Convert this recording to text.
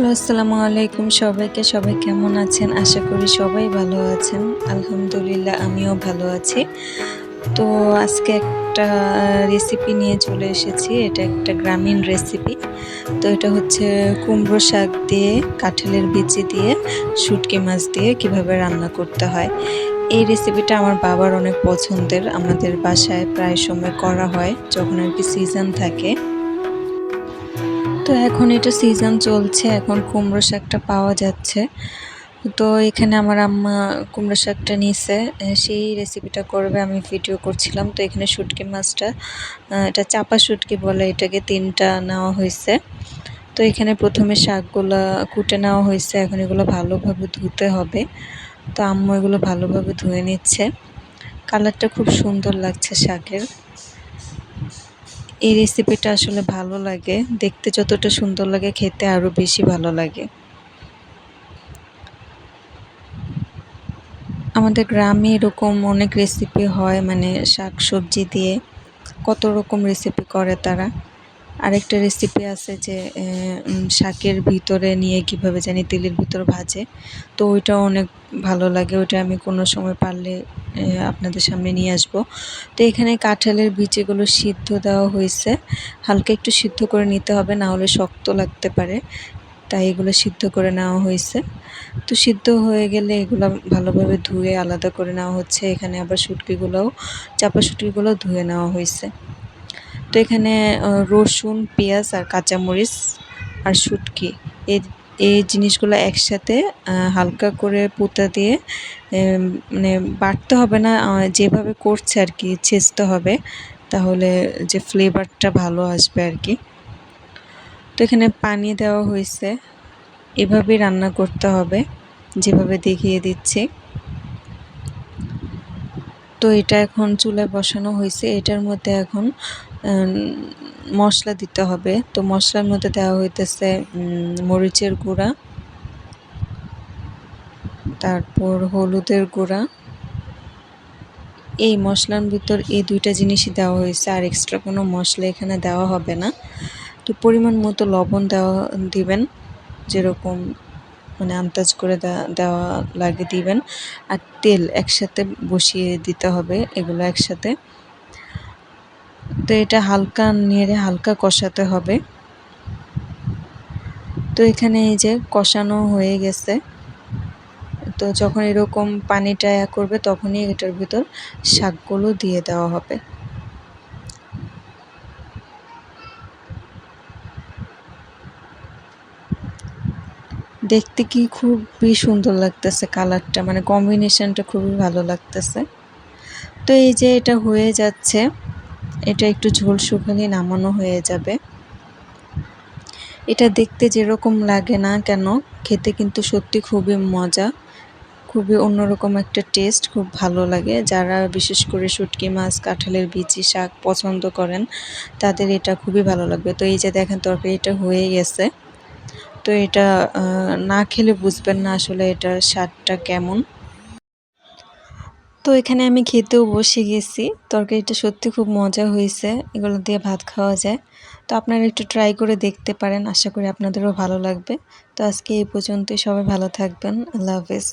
Hello আসসালামু আলাইকুম সবাইকে। সবাই কেমন আছেন? আশা করি সবাই ভালো আছেন। আলহামদুলিল্লাহ, আমিও ভালো আছি। তো আজকে একটা রেসিপি নিয়ে চলে এসেছি। এটা একটা গ্রামীণ রেসিপি তো এটা হচ্ছে কুমড়ো শাক দিয়ে, কাঁঠালের বিচি দিয়ে, শুটকি মাছ দিয়ে কীভাবে রান্না করতে হয়। এই রেসিপিটা আমার বাবার অনেক পছন্দের। আমাদের বাসায় প্রায় সময় করা হয় যখন আর কি সিজন থাকে। তো এখন এটা সিজন চলছে, এখন কুমড়ো শাকটা পাওয়া যাচ্ছে। তো এখানে আমার আম্মা কুমড়ো শাকটা নিছে সেই রেসিপিটা করবে, আমি ভিডিও করছিলাম। তো এখানে শুটকি মাছটা এটা চাপা শুটকি বলে, এটাকে তিনটা নেওয়া হয়েছে। তো এখানে প্রথমে শাকগুলো কুটে নেওয়া হয়েছে, এখন এগুলো ভালোভাবে ধুতে হবে। তো আম্মু এগুলো ভালোভাবে ধুয়ে নিচ্ছে। কালারটা খুব সুন্দর লাগছে শাকের। এই রেসিপিটা আসলে ভালো লাগে। দেখতে যতটা সুন্দর লাগে, খেতে আরও বেশি ভালো লাগে। আমাদের গ্রামে এরকম অনেক রেসিপি হয় মানে শাক সবজি দিয়ে। কত রকম রেসিপি করে তারা। আরেকটা রেসিপি আছে যে শাকের ভিতরে নিয়ে কীভাবে জানি তেলের ভিতর ভাজে। তো ওইটা অনেক ভালো লাগে। ওইটা আমি কোনো সময় পারলে আপনাদের সামনে নিয়ে আসব। তো এখানে কাঁঠালের বীজগুলো সিদ্ধ দেওয়া হয়েছে। হালকা একটু সিদ্ধ করে নিতে হবে, না হলে শক্ত লাগতে পারে। তাই এগুলো সিদ্ধ করে নেওয়া হয়েছে। তো সিদ্ধ হয়ে গেলে এগুলো ভালোভাবে ধুয়ে আলাদা করে নেওয়া হচ্ছে। এখানে আবার শুটকিগুলোও, চাপা শুটকিগুলোও ধুয়ে নেওয়া হয়েছে। তো এখানে রসুন, পেঁয়াজ আর কাঁচামরিচ আর শুটকি। এই এই জিনিসগুলো একসাথে হালকা করে পুঁতা দিয়ে মানে বাটতে হবে না যেভাবে করছে আর কি, ছেঁচতে হবে, তাহলে যে ফ্লেভারটা ভালো আসবে আর কি। তো এখানে পানি দেওয়া হয়েছে, এভাবেই রান্না করতে হবে, যেভাবে দেখিয়ে দিচ্ছি। তো এটা এখন চুলায় বসানো হয়েছে, এটার মধ্যে এখন মশলা দিতে হবে। তো মশলার মধ্যে দেওয়া হইতেছে মরিচের গুঁড়া, তারপর হলুদের গুঁড়া। এই মশলার ভিতর এই দুইটা জিনিসই দেওয়া হয়েছে, আর এক্সট্রা কোনো মশলা এখানে দেওয়া হবে না। তো পরিমাণ মতো লবণ দেওয়া, দিবেন, যেরকম মানে আন্দাজ করে দেওয়া লাগে দিবেন। আর তেল একসাথে বসিয়ে দিতে হবে, এগুলো একসাথে। তো এটা হালকা নেড়ে হালকা কষাতে হবে। তো এখানে এই যে কষানো হয়ে গেছে। তো যখন এরকম পানিটা ইয়া করবে তখনই এটার ভিতর শাকগুলো দিয়ে দেওয়া হবে। দেখতে কি খুবই সুন্দর লাগতেছে কালারটা মানে কম্বিনেশনটা খুবই ভালো লাগতেছে। তো এই যে এটা হয়ে যাচ্ছে। এটা একটু ঝোল শুকালে নামানো হয়ে যাবে। এটা দেখতে যেরকম লাগে না কেন, খেতে কিন্তু সত্যি খুবই মজা, খুবই অন্যরকম একটা টেস্ট খুব ভালো লাগে। যারা বিশেষ করে শুটকি মাছ, কাঁঠালের বিচি শাক পছন্দ করেন, তাদের এটা খুবই ভালো লাগবে। তো এই যে দেখেন তরকারি, এটা হয়ে গেছে। তো এটা না খেলে বুঝবেন না আসলে এটার স্বাদটা কেমন। তো এখানে আমি খেতেও বসে গেছি। তরকারিটা সত্যি খুব মজা হয়েছে। এগুলো দিয়ে ভাত খাওয়া যায়। তো আপনারা একটু ট্রাই করে দেখতে পারেন। আশা করি আপনাদেরও ভালো লাগবে। তো আজকে এই পর্যন্তই। সবাই ভালো থাকবেন। আল্লাহ হাফেজ।